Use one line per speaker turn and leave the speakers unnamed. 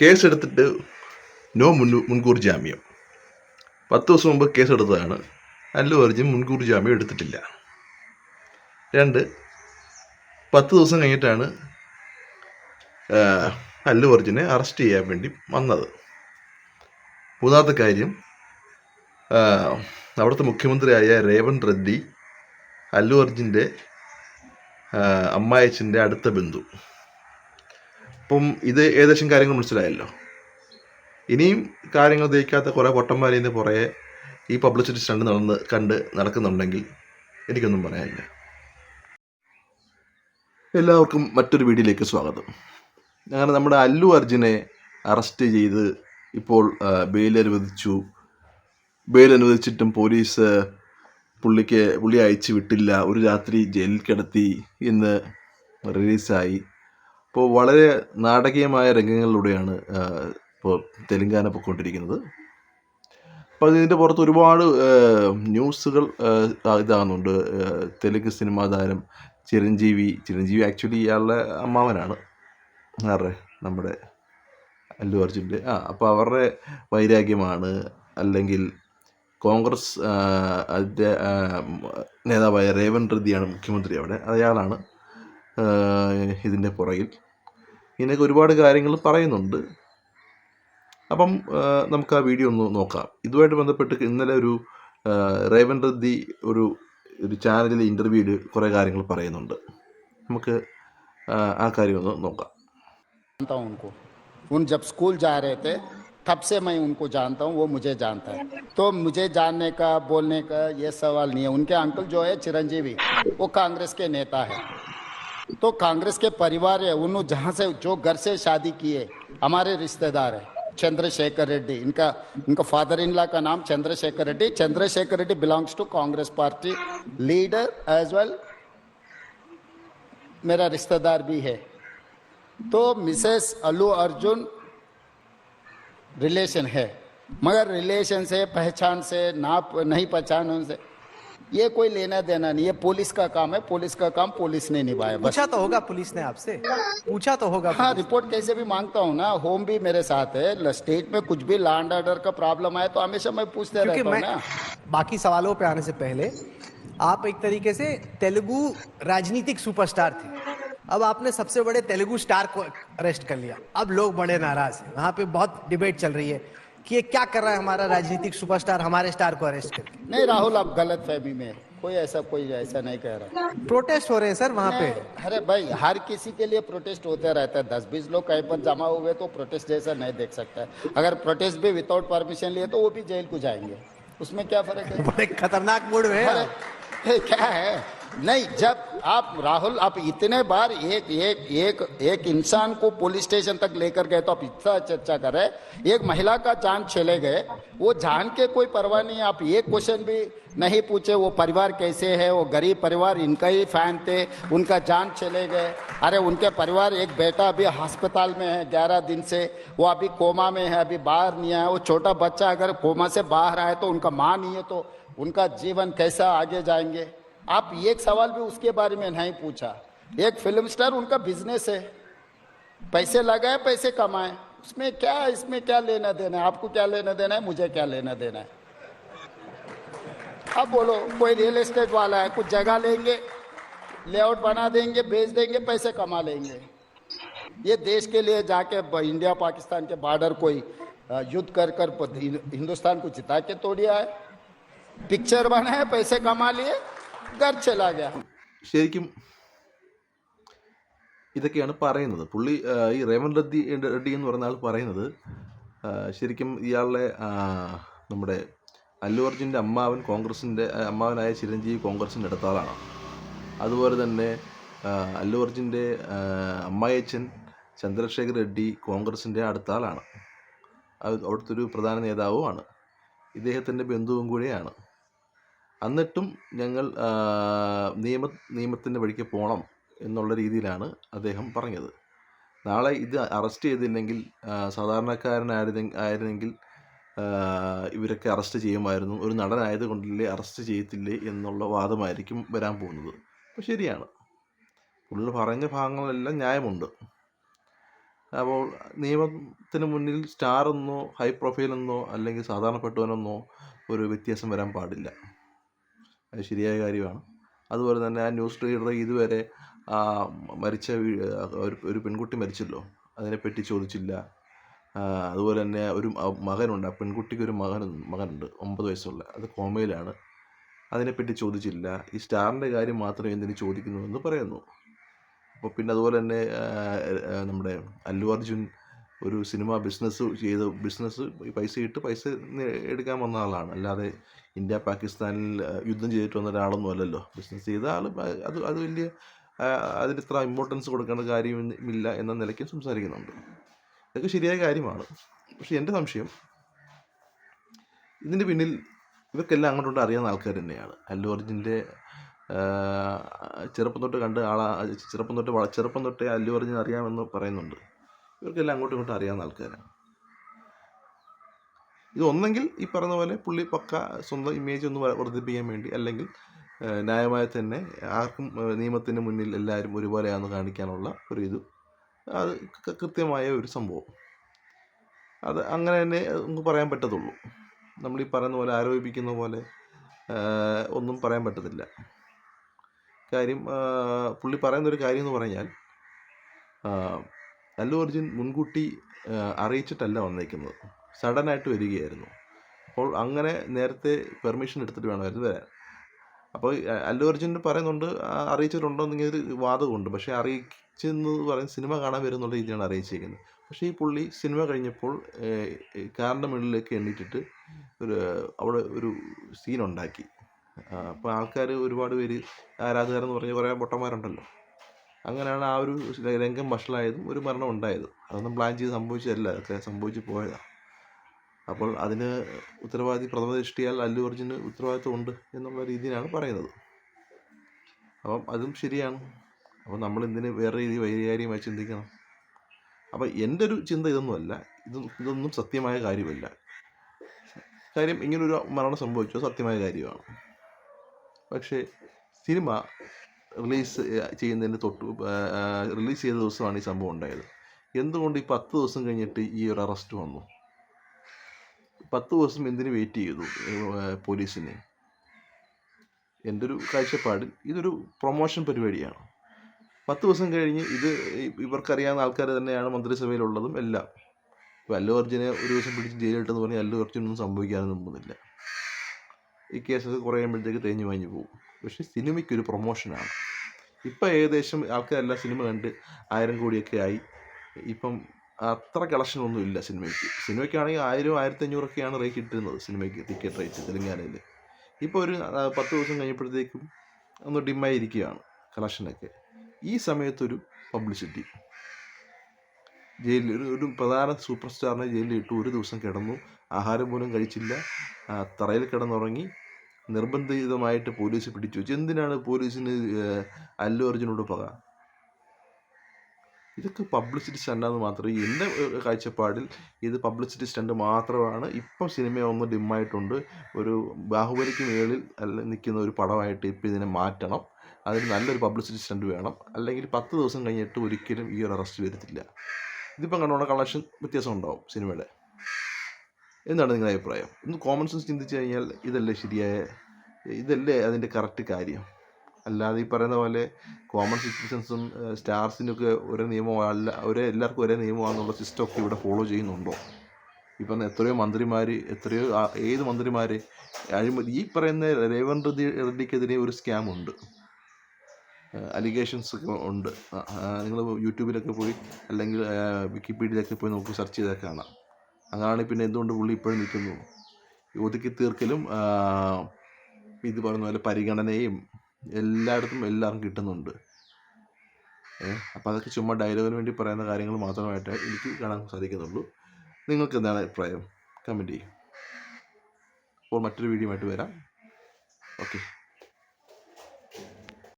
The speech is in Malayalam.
കേസെടുത്തിട്ട് നോ മുൻ മുൻകൂർ ജാമ്യം. പത്ത് ദിവസം മുമ്പ് കേസെടുത്തതാണ്. അല്ലു അർജുൻ മുൻകൂർ ജാമ്യം എടുത്തിട്ടില്ല. രണ്ട് പത്ത് ദിവസം കഴിഞ്ഞിട്ടാണ് അല്ലു അർജുനെ അറസ്റ്റ് ചെയ്യാൻ വേണ്ടി വന്നത്. മൂന്നാമത്തെ കാര്യം അവിടുത്തെ മുഖ്യമന്ത്രിയായ രേവന്ത് റെഡ്ഡി അല്ലു അർജുന്റെ അമ്മായച്ചന്റെ അടുത്ത ബന്ധു. അപ്പം ഇത് ഏകദേശം കാര്യങ്ങൾ മനസ്സിലായല്ലോ. ഇനിയും കാര്യങ്ങൾ ദഹിക്കാത്ത കുറേ പൊട്ടന്മാരിൽ നിന്ന് പുറകെ ഈ പബ്ലിസിറ്റി സ്റ്റണ്ട് നടന്ന് കണ്ട് നടക്കുന്നുണ്ടെങ്കിൽ എനിക്കൊന്നും പറയാനില്ല. എല്ലാവർക്കും മറ്റൊരു വീഡിയോയിലേക്ക് സ്വാഗതം. അങ്ങനെ നമ്മുടെ അല്ലു അർജുനെ അറസ്റ്റ് ചെയ്ത് ഇപ്പോൾ ബെയിൽ അനുവദിച്ചു. ബെയിൽ അനുവദിച്ചിട്ടും പോലീസ് പുള്ളിക്ക് പുള്ളി അയച്ചു വിട്ടില്ല. ഒരു രാത്രി ജയിലിൽ കിടത്തി ഇന്ന് റിലീസായി ഇപ്പോൾ വളരെ നാടകീയമായ രംഗങ്ങളിലൂടെയാണ് ഇപ്പോൾ തെലുങ്കാന പൊയ്ക്കൊണ്ടിരിക്കുന്നത്. അപ്പോൾ ഇതിന്റെ പുറത്ത് ഒരുപാട് ന്യൂസുകൾ ഇതാകുന്നുണ്ട്. തെലുങ്ക് സിനിമാ താരം ചിരഞ്ജീവി ചിരഞ്ജീവി ആക്ച്വലി ഇയാളുടെ അമ്മാവനാണ്. ആരുടെ നമ്മുടെ അല്ലു അർജുന്റെ ആ അപ്പോൾ അവരുടെ വൈരാഗ്യമാണ്. അല്ലെങ്കിൽ കോൺഗ്രസ് അതിന്റെ നേതാവായ രേവൻ റെഡ്ഡിയാണ് മുഖ്യമന്ത്രി അവിടെ. അയാളാണ്. ഇതിൻ്റെ പുറകിൽ ഇങ്ങനെയൊക്കെ ഒരുപാട് കാര്യങ്ങൾ പറയുന്നുണ്ട് അപ്പം ആ, നമുക്ക് ആ വീഡിയോ ഒന്ന് നോക്കാം ഇതുമായിട്ട് ബന്ധപ്പെട്ട് ഇന്നലെ ഒരു ആ, രേവന്ത് റെഡ്ഡി ഒരു ഒരു ചാനലിൽ ഇൻ്റർവ്യൂവിൽ കുറേ കാര്യങ്ങൾ പറയുന്നുണ്ട് നമുക്ക് ആ, ആ കാര്യം ഒന്ന് നോക്കാം
जानता हूँ उनको उन जब स्कूल जा रहे थे तब से मैं उनको जानता हूँ वो मुझे जानता है तो मुझे जानने का बोलने का ये सवाल नहीं है उनके अंकल जो है चिरंजीवी वो कांग्रेस के नेता है तो कांग्रेस के परिवार है उन्होंने जहाँ से जो घर से शादी किए हमारे रिश्तेदार है, चंद्रशेखर रेड्डी। इनका इनका फादर इन लॉ का नाम Chandrashekar Reddy. Chandrashekar Reddy belongs to Congress party leader as well मेरा रिश्तेदार भी है। तो मिसेस अलू अर्जुन रिलेशन है, मगर रिलेशन से, पहचान से, ना, नहीं पहचान उनसे ये कोई लेना देना नहीं ये पुलिस का काम है पुलिस का काम पुलिस ने निभाया
पूछा तो होगा पुलिस ने आपसे। पूछा तो होगा
हाँ रिपोर्ट कैसे भी माँगता हूँ ना होम भी मेरे साथ है स्टेट में कुछ भी लैंड ऑर्डर का प्रॉब्लम आए तो हमेशा मैं पूछते रहता हूँ ना।
बाकी सवालों पे आने से पहले आप एक तरीके से तेलुगु राजनीतिक सुपरस्टार थे। अब आपने सबसे बड़े तेलुगु स्टार को अरेस्ट कर लिया। अब लोग बड़े नाराज़ हैं। वहाँ पे बहुत डिबेट चल रही है। कि ये क्या कर रहा है हमारा राजनीतिक सुपरस्टार हमारे स्टार को अरेस्ट करके?
नहीं राहुल आप गलत फहमी में कोई ऐसा कोई ऐसा नहीं कह रहा।
प्रोटेस्ट हो रहे हैं सर वहाँ पे?
अरे भाई हर किसी के लिए प्रोटेस्ट होते रहता है। दस बीस लोग कहीं पर जमा हुए तो प्रोटेस्ट जैसा नहीं देख सकता है। अगर प्रोटेस्ट भी विदाउट परमिशन लिए तो वो भी जेल को जाएँगे। उसमें क्या फ़र्क है?
बड़े खतरनाक मूड में
क्या है? नहीं, जब आप राहुल, आप इतने बार एक एक एक एक इंसान को पुलिस स्टेशन तक लेकर गए तो आप इतना चर्चा कर रहे एक महिला का जान चले गए, वो जान के कोई परवाह नहीं, आप एक क्वेश्चन भी नहीं पूछे, वो परिवार कैसे है, वो गरीब परिवार, इनका ही फ़ैन थे, उनका जान चले गए। अरे, उनके परिवार, एक बेटा अभी अस्पताल में है, ग्यारह दिन से, वो अभी कोमा में है, अभी बाहर नहीं आया। वो छोटा बच्चा अगर कोमा से बाहर आए तो उनका माँ नहीं है तो उनका जीवन कैसा आगे जाएँगे? आप एक सवाल भी उसके बारे में नहीं पूछा। एक फ़िल्म स्टार उनका बिज़नेस है। पैसे लगाए, पैसे कमाए। उसमें क्या, इसमें क्या लेना देना है? आपको क्या लेना देना है? मुझे क्या लेना देना है? अब बोलो, कोई रियल एस्टेट वाला है, कुछ जगह लेंगे लेआउट बना देंगे, बेच देंगे, पैसे कमा लेंगे। ये देश के लिए जाके इंडिया पाकिस्तान के बॉर्डर कोई युद्ध कर कर, हिंदुस्तान को जिता के तोड़िया है। पिक्चर बनाए पैसे कमा लिए। घर चला गया
ശരിക്കും ഇതൊക്കെയാണ് പറയുന്നത് പുള്ളി ആ, ഈ റേവൻ റെഡ്ഡി റെഡ്ഡി എന്ന് പറയുന്ന ആൾ പറയുന്നത് ആ, ശരിക്കും ഇയാളുടെ ആ, നമ്മുടെ അല്ലു അർജുൻ്റെ അമ്മാവൻ കോൺഗ്രസിൻ്റെ ആ, അമ്മാവനായ ചിരഞ്ജീവി കോൺഗ്രസിൻ്റെ അടുത്ത ആളാണ് അതുപോലെ തന്നെ ആ, അല്ലു അർജുൻ്റെ ആ, അമ്മായച്ചൻ ചന്ദ്രശേഖർ റെഡ്ഡി കോൺഗ്രസിൻ്റെ അടുത്ത ആളാണ് അത് അവിടുത്തെ ഒരു പ്രധാന നേതാവുമാണ് ഇദ്ദേഹത്തിൻ്റെ ബന്ധുവും കൂടിയാണ് എന്നിട്ടും ഞങ്ങൾ നിയമ നിയമത്തിന്റെ വഴിക്ക് പോകണം എന്നുള്ള രീതിയിലാണ് അദ്ദേഹം പറഞ്ഞത്. നാളെ ഇത് അറസ്റ്റ് ചെയ്തില്ലെങ്കിൽ സാധാരണക്കാരനായിരുന്നെ ആയിരുന്നെങ്കിൽ ഇവരൊക്കെ അറസ്റ്റ് ചെയ്യുമായിരുന്നു. ഒരു നടനായത് കൊണ്ടല്ലേ അറസ്റ്റ് ചെയ്യത്തില്ലേ എന്നുള്ള വാദമായിരിക്കും വരാൻ പോകുന്നത്. അപ്പോൾ ശരിയാണ്. പുള്ളി പറഞ്ഞ ഭാഗങ്ങളെല്ലാം ന്യായമുണ്ട്. അപ്പോൾ നിയമത്തിന് മുന്നിൽ സ്റ്റാർ എന്നോ ഹൈ പ്രൊഫൈൽ എന്നോ അല്ലെങ്കിൽ സാധാരണപ്പെട്ടവനെന്നോ ഒരു വ്യത്യാസം വരാൻ പാടില്ല. ശരിയായ കാര്യമാണ്. അതുപോലെ തന്നെ ആ ന്യൂസ് റീഡർ ഇതുവരെ മരിച്ച ഒരു പെൺകുട്ടി മരിച്ചല്ലോ. അതിനെപ്പറ്റി ചോദിച്ചില്ല. അതുപോലെ തന്നെ ഒരു മകനുണ്ട്. ആ പെൺകുട്ടിക്ക് ഒരു മകൻ മകനുണ്ട്. ഒമ്പത് വയസ്സുള്ള. അത് കോമയിലാണ്. അതിനെപ്പറ്റി ചോദിച്ചില്ല. ഈ സ്റ്റാറിന്റെ കാര്യം മാത്രം എന്തിനു ചോദിക്കുന്നു എന്ന് പറയുന്നു. അപ്പോൾ പിന്നെ അതുപോലെ തന്നെ നമ്മുടെ അല്ലു അർജുൻ ഒരു സിനിമ ബിസിനസ് ചെയ്ത് ബിസിനസ് പൈസ ഇട്ട് പൈസ എടുക്കാൻ വന്ന ആളാണ്. അല്ലാതെ ഇന്ത്യ പാകിസ്ഥാനിൽ യുദ്ധം ചെയ്തിട്ട് വന്ന ഒരാളൊന്നും അല്ലല്ലോ. ബിസിനസ് ചെയ്ത ആൾ അത് അത് വലിയ അതിന് ഇത്ര ഇമ്പോർട്ടൻസ് കൊടുക്കേണ്ട കാര്യമില്ല എന്ന നിലയ്ക്ക് സംസാരിക്കുന്നുണ്ട്. ഇതൊക്കെ ശരിയായ കാര്യമാണ്. പക്ഷേ എന്റെ സംശയം ഇതിന്റെ പിന്നിൽ ഇവർക്കെല്ലാം അങ്ങോട്ടുണ്ട് അറിയാവുന്ന ആൾക്കാർ തന്നെയാണ്. അല്ലു അർജുന്റെ ചെറുപ്പം തൊട്ട് കണ്ട് ആളാ ചെറുപ്പം തൊട്ട് ചെറുപ്പം തൊട്ടേ അല്ലു അർജുൻ അറിയാമെന്ന് പറയുന്നുണ്ട്. ഇവർക്കെല്ലാം അങ്ങോട്ടും ഇങ്ങോട്ടും അറിയാവുന്ന ആൾക്കാരാണ്. ഇത് ഒന്നെങ്കിൽ ഈ പറഞ്ഞ പോലെ പുള്ളി പക്ക സ്വന്തം ഇമേജ് ഒന്ന് വർദ്ധിപ്പിക്കാൻ വേണ്ടി അല്ലെങ്കിൽ ന്യായമായി തന്നെ ആർക്കും നിയമത്തിന് മുന്നിൽ എല്ലാവരും ഒരുപോലെയാണെന്ന് കാണിക്കാനുള്ള ഒരു ഇത്. അത് കൃത്യമായ ഒരു സംഭവം. അത് അങ്ങനെ തന്നെ നമുക്ക് പറയാൻ പറ്റത്തുള്ളൂ. നമ്മൾ ഈ പറയുന്ന പോലെ ആരോപിക്കുന്ന പോലെ ഒന്നും പറയാൻ പറ്റത്തില്ല. കാര്യം പുള്ളി പറയുന്നൊരു കാര്യം എന്ന് പറഞ്ഞാൽ അല്ലു അർജുൻ മുൻകൂട്ടി അറിയിച്ചിട്ടല്ല വന്നേക്കുന്നത്. സഡനായിട്ട് വരികയായിരുന്നു. അപ്പോൾ അങ്ങനെ നേരത്തെ പെർമിഷൻ എടുത്തിട്ട് വേണമായിരുന്നു വരാൻ. അപ്പോൾ അല്ലു അർജുൻ പറയുന്നുണ്ട് അറിയിച്ചിട്ടുണ്ടോ ഒരു വാദമുണ്ട് പക്ഷേ അറിയിച്ചെന്ന് പറയും സിനിമ കാണാൻ വരുന്നുള്ള രീതിയാണ് അറിയിച്ചിരിക്കുന്നത്. പക്ഷേ ഈ പുള്ളി സിനിമ കഴിഞ്ഞപ്പോൾ കാറിന്റെ മുകളിലേക്ക് എണ്ണീറ്റിട്ട് ഒരു അവിടെ ഒരു സീനുണ്ടാക്കി അപ്പോൾ ആൾക്കാർ ഒരുപാട് പേര് ആരാധകരെന്ന് പറഞ്ഞ് കുറേ പൊട്ടന്മാരുണ്ടല്ലോ. അങ്ങനെയാണ് ആ ഒരു രംഗം വഷളായതും ഒരു മരണം ഉണ്ടായതും. അതൊന്നും പ്ലാൻ ചെയ്ത് സംഭവിച്ചതല്ല. അതൊക്കെ സംഭവിച്ചു പോയതാണ് അപ്പോൾ അതിന് ഉത്തരവാദി പ്രഥമ ദൃഷ്ടിയാൽ അല്ലു അർജുന് ഉത്തരവാദിത്വം ഉണ്ട് എന്നുള്ള രീതിയിലാണ് പറയുന്നത്. അപ്പം അതും ശരിയാണ്. അപ്പോൾ നമ്മൾ എന്തിന് വേറെ രീതി വൈകാര്യമായി ചിന്തിക്കണം? അപ്പം എന്റെ ഒരു ചിന്ത ഇതൊന്നുമല്ല. ഇത് ഇതൊന്നും സത്യമായ കാര്യമല്ല. കാര്യം ഇങ്ങനൊരു മരണം സംഭവിച്ചോ സത്യമായ കാര്യമാണ്. പക്ഷേ സിനിമ റിലീസ് ചെയ്യുന്നതിന് തൊട്ട് റിലീസ് ചെയ്ത ദിവസമാണ് ഈ സംഭവം ഉണ്ടായത്. എന്തുകൊണ്ട് ഈ പത്ത് ദിവസം കഴിഞ്ഞിട്ട് ഈ ഒരു അറസ്റ്റ് വന്നു? പത്ത് ദിവസം എന്തിനു വെയിറ്റ് ചെയ്തു പോലീസിന്? എന്റെ ഒരു കാഴ്ചപ്പാടിൽ ഇതൊരു പ്രൊമോഷൻ പരിപാടിയാണ്. പത്ത് ദിവസം കഴിഞ്ഞ് ഇത് ഇവർക്കറിയാവുന്ന ആൾക്കാർ തന്നെയാണ് മന്ത്രിസഭയിലുള്ളതും എല്ലാം. ഇപ്പോൾ അല്ലു അർജുനെ ഒരു ദിവസം പിടിച്ച് ജയിലിട്ടെന്ന് പറഞ്ഞാൽ അല്ലു അർജുനൊന്നും സംഭവിക്കാനൊന്നും പോകുന്നില്ല. ഈ കേസൊക്കെ കുറേ കഴിയുമ്പോഴത്തേക്ക് തേഞ്ഞു മാഞ്ഞു പോകും. പക്ഷേ സിനിമയ്ക്കൊരു പ്രൊമോഷനാണ്. ഇപ്പം ഏകദേശം ആൾക്കാരെല്ലാം സിനിമ കണ്ട് ആയിരം കോടിയൊക്കെ ആയി. ഇപ്പം അത്ര കളക്ഷൻ ഒന്നും ഇല്ല സിനിമയ്ക്ക്. സിനിമയ്ക്കാണെങ്കിൽ ആയിരം ആയിരത്തി അഞ്ഞൂറൊക്കെയാണ് റേറ്റ് ഇട്ടിരുന്നത് സിനിമയ്ക്ക് ടിക്കറ്റ് റേറ്റ് തെലുങ്കാനയിൽ ഇപ്പോൾ ഒരു പത്ത് ദിവസം കഴിഞ്ഞപ്പോഴത്തേക്കും ഒന്ന് ഡിമ്മായി ഇരിക്കുകയാണ് കളക്ഷനൊക്കെ ഈ സമയത്തൊരു പബ്ലിസിറ്റി ജയിലിൽ ഒരു ഒരു പ്രധാന സൂപ്പർ സ്റ്റാറിനെ ജയിലിൽ ഇട്ടു ഒരു ദിവസം കിടന്നു. ആഹാരം പോലും കഴിച്ചില്ല. തറയിൽ കിടന്നുറങ്ങി. നിർബന്ധിതമായിട്ട് പോലീസ് പിടിച്ചു വെച്ചു. എന്തിനാണ് പോലീസിന് അല്ലു അർജുനോട് പക? ഇതൊക്കെ പബ്ലിസിറ്റി സ്റ്റണ്ടാന്ന് മാത്രമേ എന്റെ കാഴ്ചപ്പാടിൽ ഇത് പബ്ലിസിറ്റി സ്റ്റണ്ട് മാത്രമാണ്. ഇപ്പം സിനിമ ഒന്ന് ഡിമ്മായിട്ടുണ്ട്. ഒരു ബാഹുബലിക്ക് മേളിൽ അല്ല നിൽക്കുന്ന ഒരു പടമായിട്ട് ഇപ്പം ഇതിനെ മാറ്റണം. അതിന് നല്ലൊരു പബ്ലിസിറ്റി സ്റ്റണ്ട് വേണം. അല്ലെങ്കിൽ പത്ത് ദിവസം കഴിഞ്ഞിട്ട് ഒരിക്കലും ഈ ഒരു അറസ്റ്റ് വരത്തില്ല. ഇതിപ്പം കണ്ടുകൊണ്ട് കളക്ഷൻ വ്യത്യാസം ഉണ്ടാവും സിനിമയുടെ? എന്താണ് നിങ്ങളുടെ അഭിപ്രായം? ഒന്ന് കോമൺ സെൻസ് ചിന്തിച്ച് കഴിഞ്ഞാൽ ഇതല്ലേ ശരിയായ ഇതല്ലേ അതിന്റെ കറക്റ്റ് കാര്യം? അല്ലാതെ ഈ പറയുന്ന പോലെ കോമൺ സിറ്റിസൺസും സ്റ്റാർസിനൊക്കെ ഒരേ നിയമം അല്ല ഒരേ എല്ലാവർക്കും ഒരേ നിയമമാണെന്നുള്ള സിസ്റ്റം ഒക്കെ ഇവിടെ ഫോളോ ചെയ്യുന്നുണ്ടോ? ഇപ്പം എത്രയോ മന്ത്രിമാർ എത്രയോ ഏത് മന്ത്രിമാർ അഴിമതി ഈ പറയുന്ന രേവന്ത് റെഡ്ഡി റെഡ്ഡിക്കെതിരെ ഒരു സ്കാം ഉണ്ട്. അലിഗേഷൻസ് ഒക്കെ ഉണ്ട്. നിങ്ങൾ യൂട്യൂബിലൊക്കെ പോയി അല്ലെങ്കിൽ വിക്കിപീഡിയയിലൊക്കെ പോയി നോക്കി സെർച്ച് ചെയ്താൽ കാണാം. അങ്ങനെയാണെങ്കിൽ പിന്നെ എന്തുകൊണ്ട് പുള്ളി ഇപ്പോഴും നിൽക്കുന്നു? ഒതുക്കി തീർക്കലും ഇത് പറയുന്ന പോലെ പരിഗണനയും എല്ലായിടത്തും എല്ലാവർക്കും കിട്ടുന്നുണ്ട്. അപ്പോൾ അതൊക്കെ ചുമ്മാ ഡയലോഗിന് വേണ്ടി പറയുന്ന കാര്യങ്ങൾ മാത്രമായിട്ട് എനിക്ക് കാണാൻ സാധിക്കുന്നുള്ളൂ. നിങ്ങൾക്ക് എന്താണ് അഭിപ്രായം? കമന്റ് ചെയ്യും. അപ്പോൾ മറ്റൊരു വീഡിയോ ആയിട്ട് വരാം. ഓക്കെ